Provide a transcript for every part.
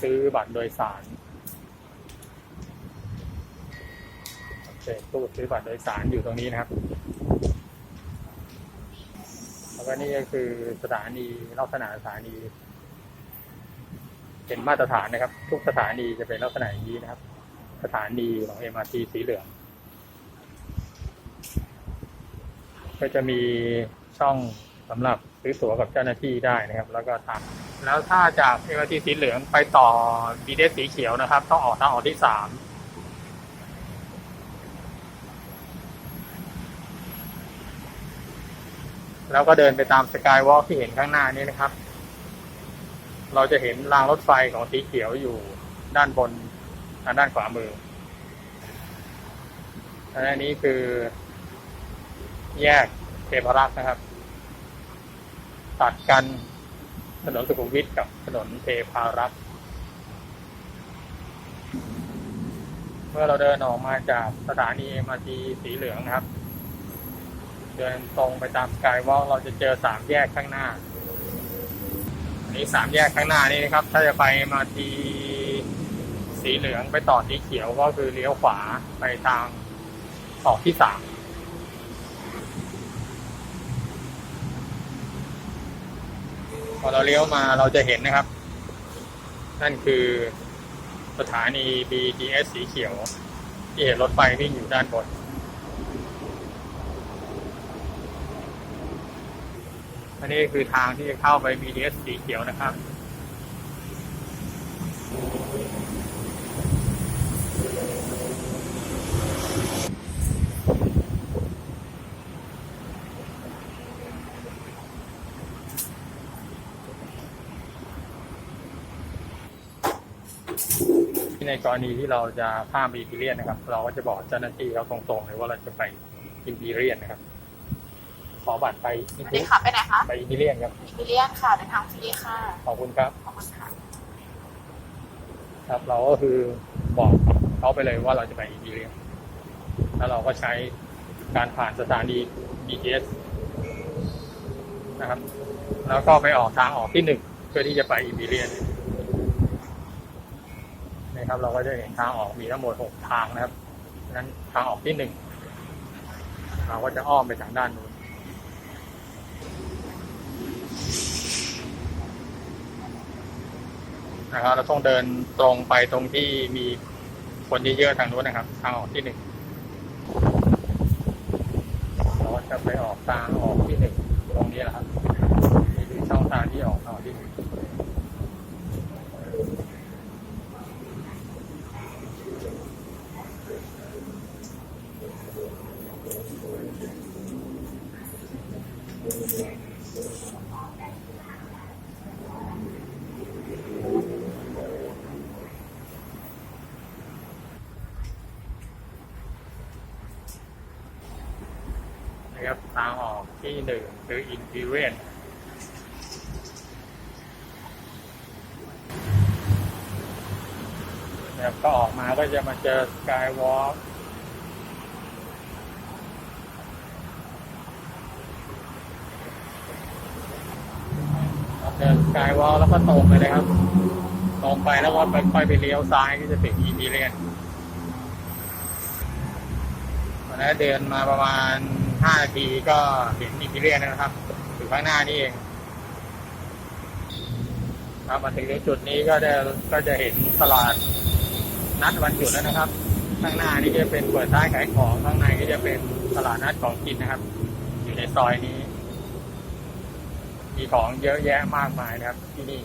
ซื้อบัตรโดยสาร โอเคตู้ซื้อบัตรโดยสารอยู่ตรงนี้นะครับ แล้วก็นี่ก็คือสถานีลักษณะสถานี เป็นมาตรฐานนะครับ ทุกสถานีจะเป็นลักษณะอย่างนี้นะครับ สถานีของ MRT สีเหลือง ก็จะมีช่อง สำหรับซื้อตั๋วกับเจ้าหน้าที่ได้นะครับ แล้วก็ทางแล้วถ้าจาก MRT สีเหลืองไปต่อ BTS สีเขียวนะครับ ต้องออกทางออกที่สามแล้วก็เดินไปตามสกายวอล์กที่เห็นข้างหน้านี้นะครับ เราจะเห็นรางรถไฟของสีเขียวอยู่ด้านบนทางด้านขวามืออันนี้คือ แยกเทพรักษ์นะครับ ตัดกันถนนสุขุมวิทกับถนนเทพารักษ์เมื่อเราเดินออกมาจากสถานีมาทีสีเหลืองนะครับ เดินตรงไปตามสกายวอล์กเราจะเจอสามแยกข้างหน้าอันนี้สามแยกข้างหน้านี่นะครับ ถ้าจะไปมาทีสีเหลืองไปต่อสีเขียวก็คือเลี้ยวขวาไปทางออกที่สาม พอเราเลี้ยวมาเราจะเห็นนะครับ นั่นคือสถานี BTS สีเขียว ที่เห็นรถไฟวิ่งอยู่ด้านบน อันนี้คือทางที่จะเข้าไป BTS สีเขียวนะครับ ในกรณีที่เราจะข้ามอิมพีเรียนนะครับ เราก็จะบอกเจ้าหน้าที่เขาตรงๆเลยว่าเราจะไปอิมพีเรียนนะครับ ขอบัตรไปอิมสวัสพีดีค่ะไปไหนคะไปอิมพีเรียนครับวิลเลียนค่ะเดินทางฟรีค่ะขอบคุณครับขอบคุณค่ะครับ เราก็คือบอกเขาไปเลยว่าเราจะไปอิมพีเรียนแล้วเราก็ใช้การผ่านสถานี BTS นะครับ แล้วก็ไปออกทางออกที่หนึ่งเพื่อที่จะไปอิมพีเรียน นะครับ เราก็จะเห็นทางออกมีทั้งหมดหกทางนะครับนั้นทางออกที่หนึ่งเราก็จะอ้อมไปทางด้านนู้นนะครับเราต้องเดินตรงไปตรงที่มีคนเยอะๆทางนู้นนะครับ ทางออกที่หนึ่งเราก็จะไปออกทางออกที่หนึ่งตรงนี้แหละครับนี่คือช่องทางที่ออกทางออกที่หนึ่งนะ ครับทางออกที่หนึ่งคืออินฟิเรียนนะครับก็ออกมาก็จะมาเจอสกายวอล์กเดินสกายวอล์กแล้วก็ตรงไปเลยครับ ตรงไปแล้วก็ไปค่อยไปเลี้ยวซ้ายก็จะถึงอินฟิเรียน วันนั้นเดินมาประมาณห้านาทีก็เห็นอิมพีเรียนนะครับอยู่ข้างหน้านี่เองครับมาถึงจุดนี้ก็ได้ก็จะเห็นตลาดนัดวันหยุดแล้วนะครับ ข้างหน้านี่จะเป็นเปิดท้ายขายของข้างในก็จะเป็นตลาดนัดของกินนะครับ อยู่ในซอยนี้ มีของเยอะแยะมากมายนะครับ ที่นี่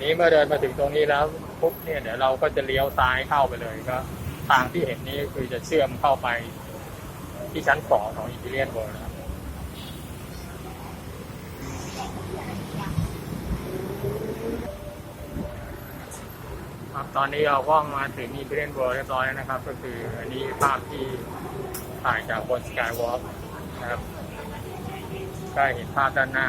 นี้เมื่อเดินมาถึงตรงนี้แล้ว ปุ๊บเนี่ยเดี๋ยวเราก็จะเลี้ยวซ้ายเข้าไปเลยก็ทางที่เห็นนี้คือจะเชื่อมเข้าไปที่ชั้นสองของอินเดียนเวิร์นะครับครับตอนนี้เราก็มาถึงอินเดียนเวิร์เรียบร้อยแล้วนะครับ ก็คืออันนี้ภาพที่ถ่ายจากบนสกายวอล์กนะครับก็เห็นภาพด้านหน้า